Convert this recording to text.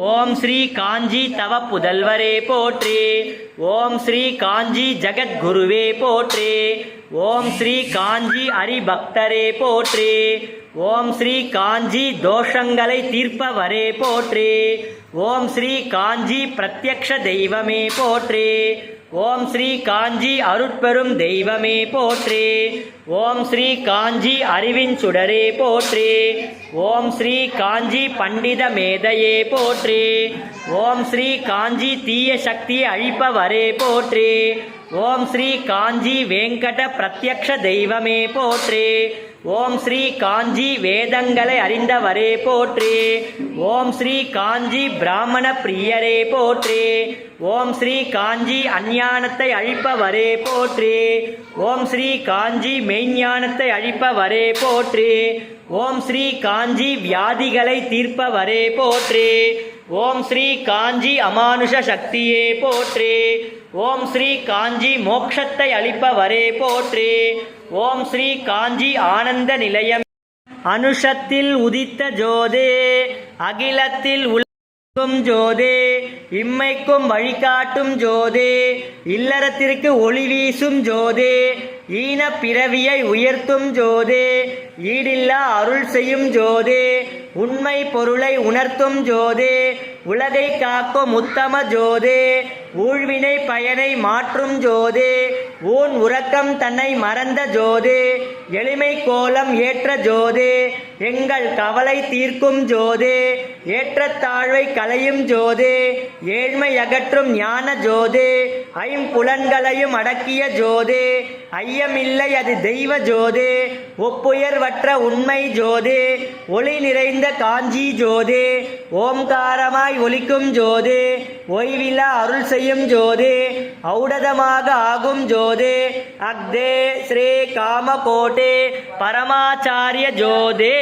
ஓம் ஸ்ரீ காஞ்சி தவ புதல்வரே போற்றி. ஓம் ஸ்ரீ காஞ்சி ஜெகத்குருவே போற்றி. ஓம் ஸ்ரீ காஞ்சி ஹரிபக்தரே போற்றி. ஓம் ஸ்ரீ காஞ்சி தோஷங்களை தீர்ப்பவரே போற்றி. ஓம் ஸ்ரீ காஞ்சி பிரத்யக்ஷ தெய்வமே போற்றி. ஓம் ஸ்ரீ காஞ்சி அருட்பெரும் தெய்வமே போற்றே. ஓம் ஸ்ரீ காஞ்சி அறிவின் சுடரே போற்றே. ஓம் ஸ்ரீ காஞ்சி பண்டித மேதையே போற்றே. ஓம் ஸ்ரீ காஞ்சி தீய சக்தி அழிப்பவரே போற்றே. ஓம் ஸ்ரீ காஞ்சி வெங்கட பிரத்யக்ஷ தெய்வமே போற்றே. ஓம் ஸ்ரீ காஞ்சி வேதங்களை அறிந்தவரே போற்றி. ஓம் ஸ்ரீ காஞ்சி பிராமண பிரியரே போற்றி. ஓம் ஸ்ரீ காஞ்சி அஞ்ஞானத்தை அழிப்பவரே போற்றி. ஓம் ஸ்ரீ காஞ்சி மெய்ஞானத்தை அழிப்பவரே போற்றி. ஓம் ஸ்ரீ காஞ்சி வியாதிகளை தீர்ப்பவரே போற்றி. ஓம் ஸ்ரீ காஞ்சி அமானுஷ சக்தியே போற்றி. ஓம் ஸ்ரீ காஞ்சி மோக்ஷத்தை அளிப்பவரே போற்றி. ஓம் ஸ்ரீ காஞ்சி ஆனந்த நிலையம். அனுஷத்தில் உதித்த ஜோதே அகிலத்தில் உலகும் ஜோதே இம்மைக்கும் வழிகாட்டும் ஜோதே இல்லறத்திற்கு ஒளி வீசும் ஜோதே ஈன பிறவியை உயர்த்தும் ஜோதே ஈடில்லா அருள் செய்யும் ஜோதே உண்மை பொருளை உணர்த்தும் ஜோதே உலகை காக்கும் உத்தம ஜோதே ஊழ்வினை பயனை மாற்றும் ஜோதே ஊன் உறக்கம் தன்னை மறந்த ஜோது எளிமை கோலம் ஏற்ற ஜோது எங்கள் கவலை தீர்க்கும் ஜோது ஏற்றத்தாழ்வை களையும் ஜோது ஏழ்மை அகற்றும் ஞான ஜோது ஐம்புலன்களையும் அடக்கிய ஜோது ஐயமில்லை அது தெய்வ ஜோது ஒப்புயர்வற்ற உண்மை ஜோது ஒளி நிறைந்த காஞ்சி ஜோது ஓம்காரமாய் ஒலிக்கும் ஜோது ஓய்விலா அருள் செய்யும் ஜோது ஔடதமாக ஆகும் ஜோது जोदे अग्दे श्रीकामकोटे परमाचार्यज्योदे